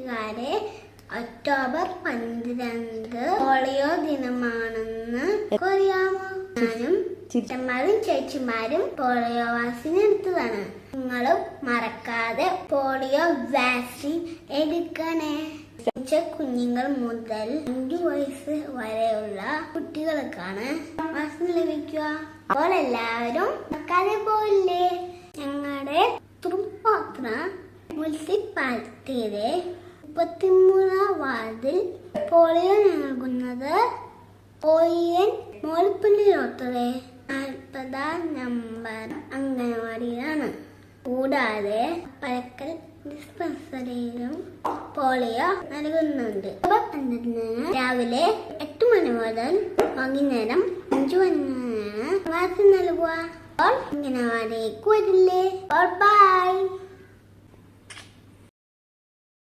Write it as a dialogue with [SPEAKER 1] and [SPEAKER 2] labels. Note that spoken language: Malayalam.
[SPEAKER 1] കൂട്ടുകാരെ ഒക്ടോബർ പന്ത്രണ്ട്. പോളിയോ ദിനമാണെന്ന് അറിയാമോ ഞാനും ചേച്ചന്മാരും ചേച്ചിമാരും പോളിയോ വാക്സിൻ എടുത്തതാണ്. നിങ്ങളും മറക്കാതെ പോളിയോ വാക്സിൻ എടുക്കണേ. കുഞ്ഞുങ്ങൾ മുതൽ അഞ്ചു വയസ്സ് വരെയുള്ള കുട്ടികൾക്കാണ് വാക്സിൻ ലഭിക്കുക. അപ്പോൾ എല്ലാവരും മറക്കാതെ പോയില്ലേ? ഞങ്ങളുടെ തൃപ്പാത്ര മുനിസിപ്പാലിറ്റിയിലെ മുപ്പത്തിമൂന്നാം വാർഡിൽ പോളിയോ നൽകുന്നത് ഒ നാൽപ്പതാം നമ്പർ അംഗനവാടിയിലാണ് കൂടാതെ പഴക്കൽ ഡിസ്പെൻസറിയിലും പോളിയോ നൽകുന്നുണ്ട്. രാവിലെ എട്ട് മണി മുതൽ വൈകുന്നേരം അഞ്ചു മണി വരെ നൽകുക. അപ്പോൾ വരില്ലേ? ബൈ